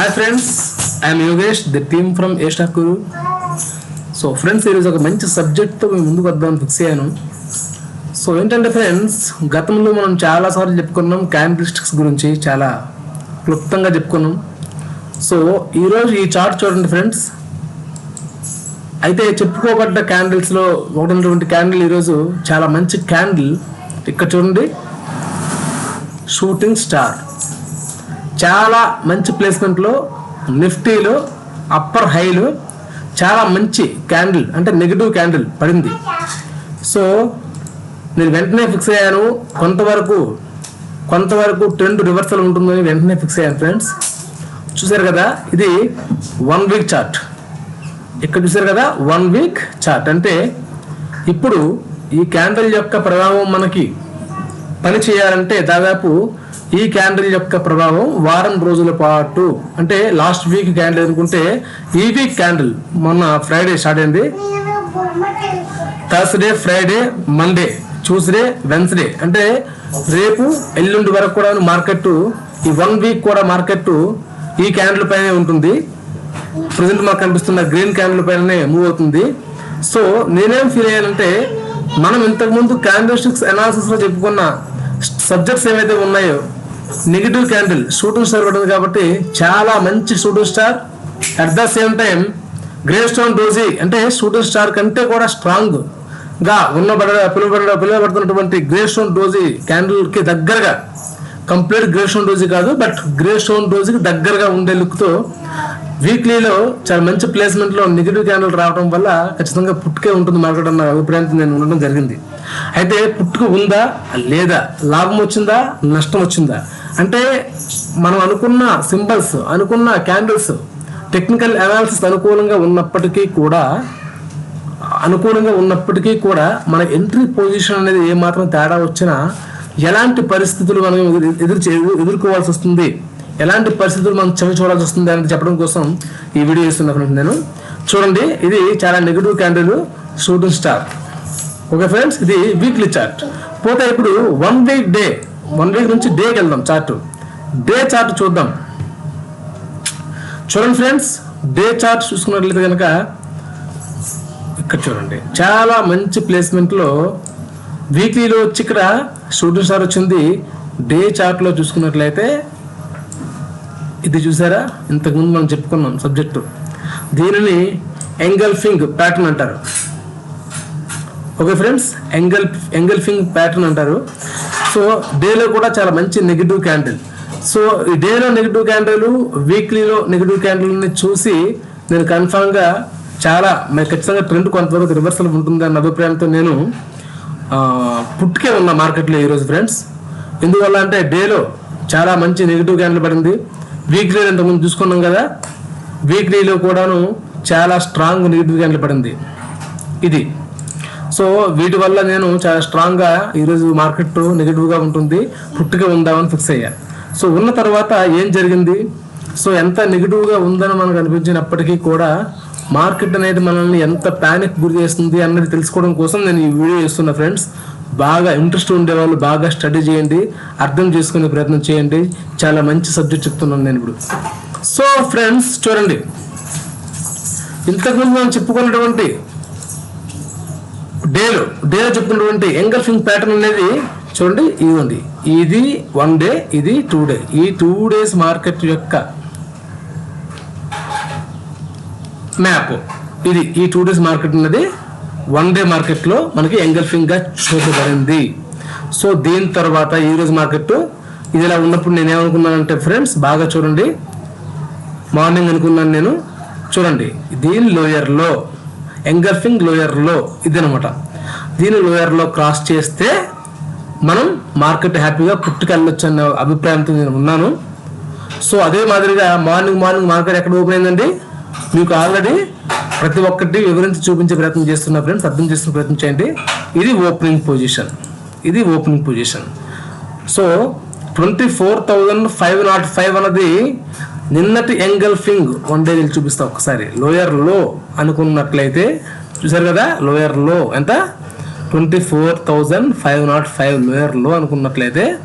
Hi friends I'm Yogesh the team from ఏషాకూరు so friends ఈరోజు ఒక మంచి సబ్జెక్ట్తో మేము ముందుకు వద్దామని ఫిక్స్ అయ్యాను. సో ఏంటంటే ఫ్రెండ్స్ గతంలో మనం చాలాసార్లు చెప్పుకున్నాం క్యాండిల్స్టిక్స్ గురించి చాలా క్లుప్తంగా చెప్పుకున్నాం. సో ఈరోజు ఈ చార్ట్ చూడండి ఫ్రెండ్స్ అయితే చెప్పుకోబడ్డ క్యాండిల్స్లో ఒకటి క్యాండిల్ ఈరోజు చాలా మంచి క్యాండిల్ ఇక్కడ చూడండి. షూటింగ్ స్టార్ చాలా మంచి ప్లేస్మెంట్లో నిఫ్టీలో అప్పర్ హైలో చాలా మంచి క్యాండిల్ అంటే నెగిటివ్ క్యాండిల్ పడింది. సో నేను వెంటనే ఫిక్స్ అయ్యాను కొంతవరకు కొంతవరకు ట్రెండ్ రివర్సల్ ఉంటుందని వెంటనే ఫిక్స్ అయ్యాను ఫ్రెండ్స్. చూసారు కదా ఇది వన్ వీక్ చార్ట్. ఇక్కడ చూసారు కదా వన్ వీక్ చార్ట్. అంటే ఇప్పుడు ఈ క్యాండిల్ యొక్క ప్రభావం మనకి పని చేయాలంటే దాదాపు ఈ క్యాండిల్ యొక్క ప్రభావం వారం రోజుల పాటు అంటే లాస్ట్ వీక్ క్యాండిల్ అనుకుంటే ఈ వీక్ క్యాండిల్ మొన్న ఫ్రైడే స్టార్ట్ అయింది. Thursday Friday Monday Tuesday Wednesday అంటే రేపు ఎల్లుండి వరకు కూడా మార్కెట్ ఈ వన్ వీక్ కూడా మార్కెట్ ఈ క్యాండిల్ పైనే ఉంటుంది. ప్రజెంట్ మాకు కనిపిస్తున్న గ్రీన్ క్యాండిల్ పైననే మూవ్ అవుతుంది. సో నేనేం ఫీల్ అయ్యానంటే మనం ఇంతకుముందు క్యాండిల్ స్టిక్స్ అనాలిసిస్లో చెప్పుకున్న సబ్జెక్ట్స్ ఏవైతే ఉన్నాయో నెగిటివ్ క్యాండిల్ షూటింగ్ స్టార్ పడింది కాబట్టి చాలా మంచి shooting star at the same time gravestone doji అంటే షూటింగ్ స్టార్ కంటే కూడా స్ట్రాంగ్గా ఉన్న పిలువబడ పిలువబడుతున్నటువంటి గ్రే స్టోన్ డోజీ క్యాండిల్కి దగ్గరగా. కంప్లీట్ గ్రే స్టోన్ డోజీ కాదు బట్ గ్రే స్టోన్ డోజీకి దగ్గరగా ఉండే లుక్తో వీక్లీలో చాలా మంచి ప్లేస్మెంట్లో నెగిటివ్ క్యాండిల్ రావడం వల్ల ఖచ్చితంగా పుట్టుకే ఉంటుంది మార్కెట్ అన్న అభిప్రాయంతో నేను ఉండడం జరిగింది. అయితే పుట్టుకు ఉందా? లేదా? లాభం వచ్చిందా? నష్టం వచ్చిందా? అంటే మనం అనుకున్న సింబల్స్ అనుకున్న క్యాండిల్స్ టెక్నికల్ అనాలిసిస్ అనుకూలంగా ఉన్నప్పటికీ కూడా అనుకూలంగా ఉన్నప్పటికీ కూడా మన ఎంట్రీ పొజిషన్ అనేది ఏమాత్రం తేడా వచ్చినా ఎలాంటి పరిస్థితులు మనం ఎదురు ఎదురు ఎదుర్కోవాల్సి వస్తుంది? ఎలాంటి పరిస్థితులు మనం చవి చూడాల్సి వస్తుంది అని చెప్పడం కోసం ఈ వీడియో చేస్తున్నా నేను. చూడండి ఇది చాలా negative candle shooting star okay friends ఇది వీక్లీ చార్ట్ పోతే ఇప్పుడు one week day one week నుంచి డేకి వెళ్దాం చార్ట్ డే చార్ట్ చూద్దాం. చూడండి ఫ్రెండ్స్ డే చార్ట్ చూసుకున్నట్లయితే కనుక ఇక్కడ చూడండి. చాలా మంచి ప్లేస్మెంట్లో వీక్లీలో వచ్చి ఇక్కడ షూటింగ్ స్టార్ వచ్చింది. డే చార్ట్లో చూసుకున్నట్లయితే ఇది చూసారా? ఇంతకుముందు మనం చెప్పుకున్నాం సబ్జెక్టు దీనిని ఎంగల్ఫింగ్ ప్యాటర్న్ అంటారు. Okay friends engulf engulfing pattern అంటారు. సో డేలో కూడా చాలా మంచి నెగిటివ్ క్యాండిల్ సో ఈ డేలో నెగిటివ్ క్యాండిల్ వీక్లీలో నెగిటివ్ క్యాండిల్ని చూసి నేను కన్ఫామ్గా చాలా మరి ఖచ్చితంగా ట్రెండ్ కొంతవరకు రివర్సల్ ఉంటుంది అన్న అభిప్రాయంతో నేను పుట్టుకే ఉన్న మార్కెట్లో ఈరోజు ఫ్రెండ్స్ ఎందువల్ల అంటే డేలో చాలా మంచి నెగిటివ్ క్యాండిల్ పడింది. వీక్లీ ఇంతకుముందు చూసుకున్నాం కదా వీక్లీలో కూడాను చాలా స్ట్రాంగ్ నెగిటివ్ క్యాండిల్ పడింది. ఇది. సో వీటి వల్ల నేను చాలా స్ట్రాంగ్గా ఈరోజు మార్కెట్ నెగిటివ్గా ఉంటుంది పుట్టుగా ఉందామని ఫిక్స్ అయ్యా. సో ఉన్న తర్వాత ఏం జరిగింది? సో ఎంత నెగిటివ్గా ఉందని మనకు అనిపించినప్పటికీ కూడా మార్కెట్ అనేది మనల్ని ఎంత ప్యానిక్ గురి చేస్తుంది అన్నది తెలుసుకోవడం కోసం నేను ఈ వీడియో చేస్తున్నా ఫ్రెండ్స్ బాగా ఇంట్రెస్ట్ ఉండేవాళ్ళు బాగా స్టడీ చేయండి అర్థం చేసుకునే ప్రయత్నం చేయండి. చాలా మంచి సబ్జెక్ట్ చెప్తున్నాను నేను ఇప్పుడు. సో ఫ్రెండ్స్ చూడండి. ఇంతకుముందు మనం చెప్పుకున్నటువంటి డేలో. డేలో చెప్పుకున్నటువంటి ఎంగల్ఫింగ్ ప్యాటర్న్ అనేది చూడండి ఇదిగోండి ఇది వన్ డే ఇది టూ డే ఈ టూ డేస్ మార్కెట్ యొక్క మ్యాప్ ఇది ఈ టూ డేస్ మార్కెట్ ఉన్నది. వన్ డే మార్కెట్లో మనకి ఎంగల్ఫింగ్గా చూపబడింది. సో దీని తర్వాత ఈ రోజు మార్కెట్ ఇది ఇలా ఉన్నప్పుడు నేను ఏమనుకున్నానంటే ఫ్రెండ్స్ బాగా చూడండి. మార్నింగ్ అనుకున్నాను నేను. చూడండి దీని లోయర్లో ఎంగర్ఫింగ్ లోయర్లో ఇది అనమాట దీని లోయర్లో క్రాస్ చేస్తే మనం మార్కెట్ హ్యాపీగా పుట్టుకెళ్ళొచ్చు అన్న అభిప్రాయంతో నేను ఉన్నాను. సో అదే మాదిరిగా మార్నింగ్ మార్నింగ్ మార్కెట్ ఎక్కడ ఓపెన్ అయిందండి? మీకు ఆల్రెడీ ప్రతి ఒక్కటి వివరించి చూపించే ప్రయత్నం చేస్తున్న ఫ్రెండ్స్ అర్థం చేసిన ప్రయత్నం చేయండి. ఇది ఓపెనింగ్ పొజిషన్ ఇది opening position so twenty four thousand five nought five అన్నది నిన్నటి ఎంగల్ఫింగ్ వన్ డే చూపిస్తా ఒకసారి లోయర్లో అనుకున్నట్లయితే చూసారు కదా? లోయర్లో ఎంత? Twenty four thousand five nought five లోయర్లో అనుకున్నట్లయితే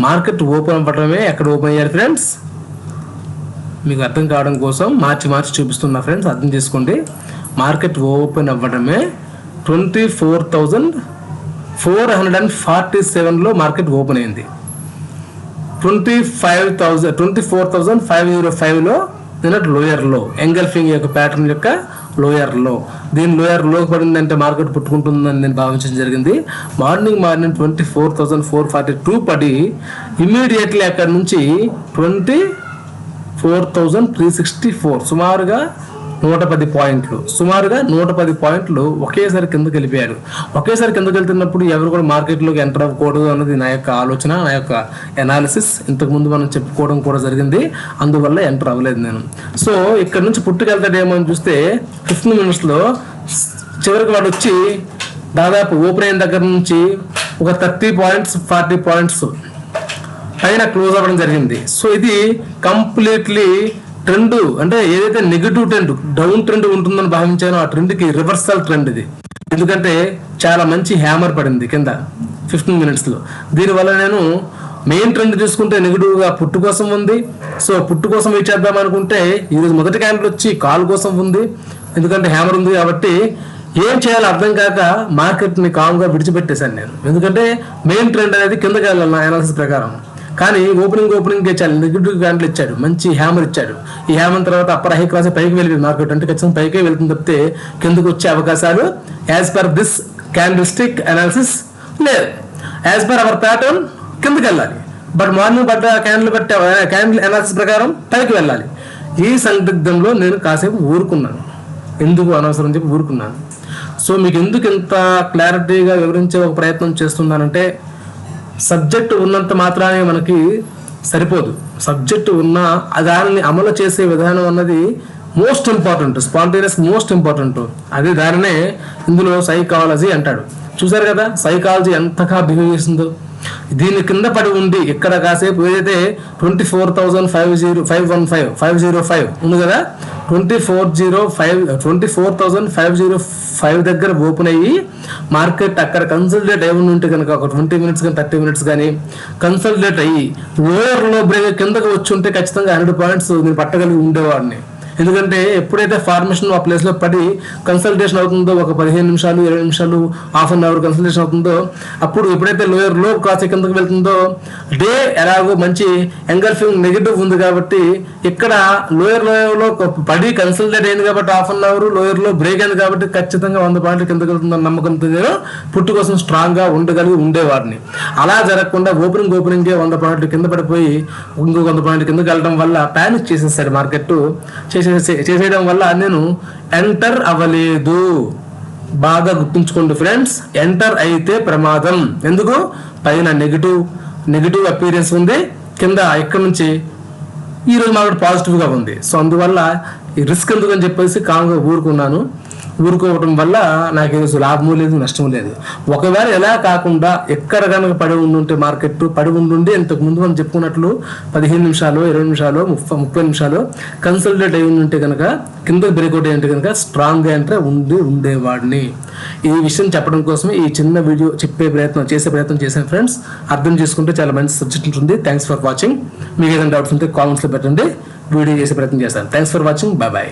మార్కెట్ ఓపెన్ అవ్వడమే ఎక్కడ ఓపెన్ అయ్యారు ఫ్రెండ్స్? మీకు అర్థం కావడం కోసం మార్చి మార్చి చూపిస్తున్నా ఫ్రెండ్స్ అర్థం చేసుకోండి. మార్కెట్ ఓపెన్ అవ్వడమే twenty four thousand four hundred and forty సెవెన్లో మార్కెట్ ఓపెన్ అయింది. Twenty five thousand twenty four thousand five zero ఫైవ్లో నిన్న లోయర్లో ఎంగల్ఫింగ్ యొక్క ప్యాటర్న్ యొక్క లోయర్లో దీని లోయర్లో పడిందంటే మార్కెట్ పుట్టుకుంటుందని నేను భావించడం జరిగింది. Morning morning twenty four thousand four forty two పడి ఇమీడియట్లీ అక్కడ నుంచి twenty four thousand three sixty four సుమారుగా నూట పది పాయింట్లు. సుమారుగా నూట పది పాయింట్లు ఒకేసారి కిందకి వెళ్ళిపోయాడు ఒకేసారి కిందకి వెళ్తున్నప్పుడు ఎవరు కూడా మార్కెట్లోకి ఎంటర్ అవ్వకూడదు అన్నది నా యొక్క ఆలోచన నా యొక్క ఎనాలిసిస్ ఇంతకుముందు మనం చెప్పుకోవడం కూడా జరిగింది. అందువల్ల ఎంటర్ అవ్వలేదు నేను. సో ఇక్కడ నుంచి పుట్టుకెళ్తాడేమో అని చూస్తే ఫిఫ్టీన్ మినిట్స్లో చివరికి వాడు వచ్చి దాదాపు ఓపెన్ అయిన దగ్గర నుంచి ఒక థర్టీ పాయింట్స్ ఫార్టీ పాయింట్స్ పైన క్లోజ్ అవ్వడం జరిగింది. సో ఇది కంప్లీట్లీ ట్రెండ్ అంటే ఏదైతే నెగిటివ్ ట్రెండ్ డౌన్ ట్రెండ్ ఉంటుందని భావించానో ఆ ట్రెండ్కి రివర్సల్ ట్రెండ్ ఇది. ఎందుకంటే చాలా మంచి హ్యామర్ పడింది కింద ఫిఫ్టీన్ మినిట్స్లో దీనివల్ల నేను మెయిన్ ట్రెండ్ చూసుకుంటే నెగిటివ్గా పుట్టు కోసం ఉంది. సో పుట్టు కోసం వెయిట్ చేద్దాం అనుకుంటే ఈరోజు మొదటి క్యాండిల్ వచ్చి కాల్ కోసం ఉంది. ఎందుకంటే హ్యామర్ ఉంది కాబట్టి ఏం చేయాలో అర్థం కాక మార్కెట్ని కామ్గా విడిచిపెట్టేశాను నేను. ఎందుకంటే మెయిన్ ట్రెండ్ అనేది కిందకి వెళ్ళాలి నా అనాలిసిస్ ప్రకారం. కానీ ఓపెనింగ్ ఓపెనింగ్ చాలా నెగిటివ్ గ్యాంట్లు ఇచ్చాడు. మంచి హ్యామర్ ఇచ్చాడు. ఈ హ్యామర్ తర్వాత అప్పర్ హై క్లాస్ పైకి వెళ్ళి మార్కెట్ అంటే ఖచ్చితంగా పైకే వెళ్తుంది తప్పితే కిందకు వచ్చే అవకాశాలు as per this candle stick analysis లేదు. యాజ్ పర్ అవర్ ప్యాటర్న్ కిందకి వెళ్ళాలి. బట్ మార్నింగ్ పడ్డ క్యాండిల్ పట్టే క్యాండిల్ అనాలిసిస్ ప్రకారం పైకి వెళ్ళాలి. ఈ సందిగ్ధంలో నేను కాసేపు ఊరుకున్నాను. ఎందుకు అనవసరం అని చెప్పి ఊరుకున్నాను. సో మీకు ఎందుకు ఇంత క్లారిటీగా వివరించే ఒక ప్రయత్నం చేస్తున్నానంటే సబ్జెక్ట్ ఉన్నంత మాత్రానే మనకి సరిపోదు. సబ్జెక్టు ఉన్న దానిని అమలు చేసే విధానం అన్నది most important spontaneous most important. అదే దానినే ఇందులో సైకాలజీ అంటాడు. చూసారు కదా సైకాలజీ ఎంతగా బిహేవ్ చేసిందో? దీని కింద పడి ఉండి ఇక్కడ కాసేపు ఏదైతే twenty four thousand five zero five one five five zero five ఉంది కదా? Twenty four zero five twenty four thousand five zero five దగ్గర ఓపెన్ అయ్యి మార్కెట్ అక్కడ కన్సల్టేట్ అయి ఉంటే కనుక ఒక ట్వంటీ మినిట్స్ కానీ థర్టీ మినిట్స్ కానీ కన్సల్టేట్ అయ్యి లోయర్లో బ్రేక్ కిందకు వచ్చి ఉంటే ఖచ్చితంగా హండ్రెడ్ పాయింట్స్ నేను పట్టగలిగి ఉండేవాడిని. ఎందుకంటే ఎప్పుడైతే ఫార్మేషన్ ఆ ప్లేస్లో పడి కన్సల్టేషన్ అవుతుందో ఒక పదిహేను నిమిషాలు ఇరవై నిమిషాలు హాఫ్ అన్ అవర్ కన్సల్టేషన్ అవుతుందో అప్పుడు ఎప్పుడైతే లోయర్లో క్రాస్ కిందకి వెళ్తుందో డే ఎలాగో మంచి ఎంగల్ఫింగ్ నెగిటివ్ ఉంది కాబట్టి ఇక్కడ లోయర్ లోయర్లో పడి కన్సల్టేట్ అయింది కాబట్టి హాఫ్ అన్ అవర్ లోయర్లో బ్రేక్ అయింది కాబట్టి ఖచ్చితంగా వంద పాయింట్లు కిందకు వెళ్తుందని నమ్మకంతో నేను పుట్టు కోసం స్ట్రాంగ్గా ఉండగలిగి ఉండేవాడిని. అలా జరగకుండా ఓపెనింగ్ ఓపెనింగ్ వంద పాయింట్లు కింద పడిపోయి ఇంకో వంద పాయింట్లు కిందకు వెళ్ళడం వల్ల ప్యానిక్ చేసేసాడు మార్కెట్ చేసే చేసేయడం వల్ల నేను ఎంటర్ అవ్వలేదు. బాగా గుర్తుంచుకోండి ఫ్రెండ్స్ ఎంటర్ అయితే ప్రమాదం. ఎందుకు? పైన నెగిటివ్ నెగిటివ్ అపీరియన్స్ ఉంది. కింద ఎక్కడి నుంచి? ఈరోజు మాకు పాజిటివ్గా ఉంది. సో అందువల్ల ఈ రిస్క్ ఎందుకు అని చెప్పేసి కామ్గా ఊరుకున్నాను. ఊరుకోవడం వల్ల నాకు ఏదో లాభము లేదు నష్టం లేదు. ఒకవేళ ఎలా కాకుండా ఎక్కడ కనుక పడి ఉండుంటే మార్కెట్ పడి ఉండుండి ఇంతకు ముందు మనం చెప్పుకున్నట్లు పదిహేను నిమిషాలు ఇరవై నిమిషాలు ముప్పై ముప్పై నిమిషాలు కన్సల్టేట్ అయి ఉంటే కనుక కింద బ్రేక్అవుట్ అయ్యి ఉంటే కనుక స్ట్రాంగ్గా అంటే ఉండి ఉండేవాడిని. ఈ విషయం చెప్పడం కోసమే ఈ చిన్న వీడియో చెప్పే ప్రయత్నం చేసే ప్రయత్నం చేశాను ఫ్రెండ్స్. అర్థం చేసుకుంటే చాలా మంచి సబ్జెక్ట్ ఉంటుంది. థ్యాంక్స్ ఫర్ వాచింగ్ మీకు ఏదైనా డౌట్స్ ఉంటే కామెంట్స్లో పెట్టండి. వీడియో చేసే ప్రయత్నం చేస్తాను. Thanks for watching bye bye